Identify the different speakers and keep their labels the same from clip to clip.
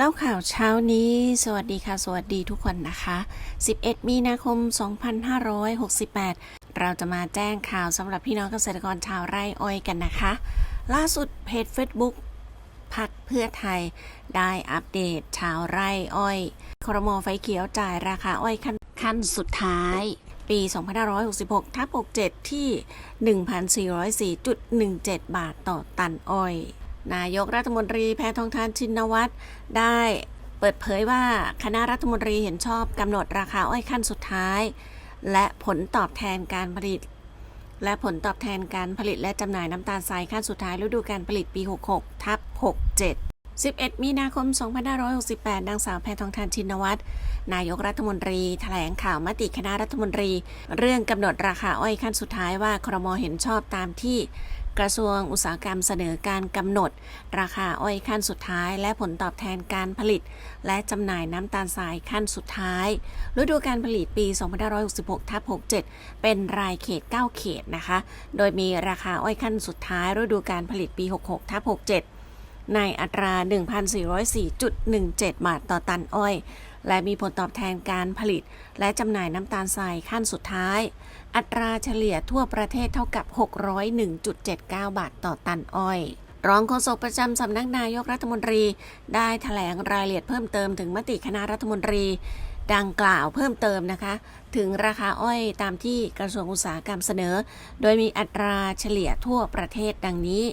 Speaker 1: เล่าข่าวเช้านี้ สวัสดีค่ะ สวัสดีทุกคนนะคะ 11 มีนาคม 2568 เราจะมาแจ้งข่าวสำหรับพี่น้องเกษตรกรชาวไร่อ้อยกันนะคะ ล่าสุดเพจ Facebook พักเพื่อไทยได้อัปเดตชาวไร่อ้อย ครมไฟเขียวจ่ายราคาอ้อยขั้นขั้นสุดท้ายปี 2566ทับ67 ที่ 1,404.17 บาทต่อตันอ้อย นายกรัฐมนตรีแพทองทานชินวัตรได้เปิดเผยว่าคณะรัฐมนตรีเห็นชอบกำหนดราคาอ้อยขั้นสุดท้าย และผลตอบแทนการผลิต และผลตอบแทนการผลิตและจำหน่ายน้ำตาลทรายขั้นสุดท้ายฤดูการผลิตปี 66 ทับ 67 11 มีนาคม 2568 นางสาวแพทองทานชินวัตร นายกรัฐมนตรีแถลงข่าวมติคณะรัฐมนตรี เรื่องกำหนดราคาอ้อยขั้นสุดท้ายว่าครมเห็นชอบตามที่ กระทรวงอุตสาหกรรมเสนอการกำหนด ราคาอ้อยขั้นสุดท้าย และผลตอบแทนการผลิต และจำหน่ายน้ำตาลทรายขั้นสุดท้ายฤดูการผลิตปี 2566ทับ67 เป็นรายเขต 9 เขตนะคะ โดยมีราคาอ้อยขั้นสุดท้ายฤดูการผลิตปี 66ทับ67 ในอัตรา 1,404.17 บาทต่อตันอ้อย และมีผลตอบแทนการผลิต และจำหน่ายน้ำตาลทรายขั้นสุดท้าย อัตราเฉลี่ยทั่วประเทศเท่ากับ 601.79 บาทต่อตันอ้อยรองโฆษกประจำสำนักนายกรัฐมนตรี ได้แถลงรายละเอียดเพิ่มเติมถึงมติคณะรัฐมนตรี ดังกล่าวเพิ่มเติมนะคะ ถึงราคาอ้อยตามที่กระทรวงอุตสาหกรรมเสนอ โดยมีอัตราเฉลี่ยทั่วประเทศดังนี้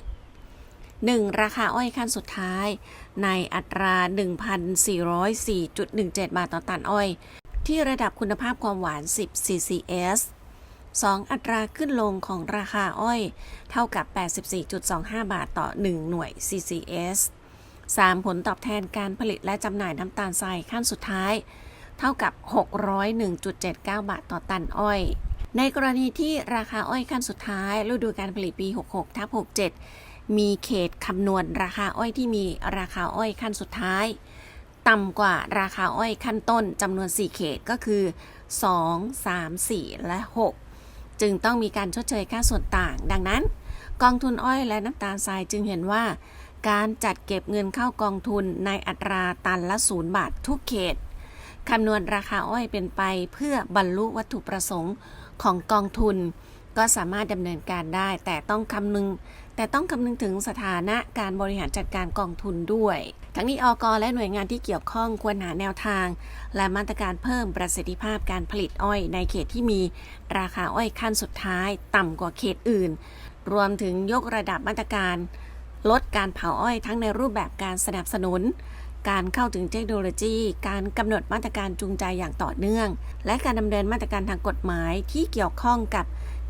Speaker 1: 1. ราคาอ้อยขั้นสุดท้าย ในอัตรา 1,404.17 บาทต่อตันอ้อย ที่ระดับคุณภาพความหวาน 10 CCS 2. อัตราขึ้นลงของราคาอ้อย เท่ากับ 84.25 บาทต่อ 1 หน่วย CCS 3. ผลตอบแทนการผลิตและจำหน่ายน้ำตาลทรายขั้นสุดท้าย เท่ากับ 601.79 บาทต่อตันอ้อย ในกรณีที่ราคาอ้อยขั้นสุดท้ายฤดูการผลิตปี 66ทับ67 มีเขตคำนวณราคาอ้อยที่มีราคาอ้อยขั้นสุดท้าย ต่ำกว่าราคาอ้อยขั้นต้นจำนวน 4 เขตก็คือ 2 3 4 และ 6 จึงต้องมีการชดเชยค่าส่วนต่าง ดังนั้น กองทุนอ้อยและน้ำตาลทรายจึงเห็นว่า การจัดเก็บเงินเข้ากองทุนในอัตราตันละศูนย์บาททุกเขตคำนวณราคาอ้อยเป็นไปเพื่อบรรลุวัตถุประสงค์ของกองทุน ก็สามารถดำเนินการได้แต่ต้องคำนึงแต่ต้องคำนึงถึงสถานะการบริหารจัดการกองทุนด้วย ทั้งนี้อกและหน่วยงานที่เกี่ยวข้องควรหาแนวทาง และมาตรการเพิ่มประสิทธิภาพการผลิตอ้อย ในเขตที่มีราคาอ้อยขั้นสุดท้าย ต่ำกว่าเขตอื่น รวมถึงยกระดับมาตรการ ลดการเผาอ้อยทั้งในรูปแบบการสนับสนุน การเข้าถึงเทคโนโลยี การกำหนดมาตรการจูงใจอย่างต่อเนื่อง และการดำเนินมาตรการทางกฎหมายที่เกี่ยวข้องกับ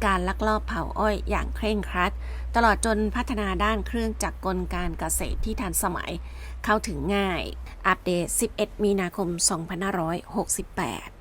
Speaker 1: การลักลอบเผาอ้อยอย่างเคร่งครัด ตลอดจนพัฒนาด้านเครื่องจักรกลการเกษตรที่ทันสมัย เข้าถึงง่าย อัปเดต 11 มีนาคม 2568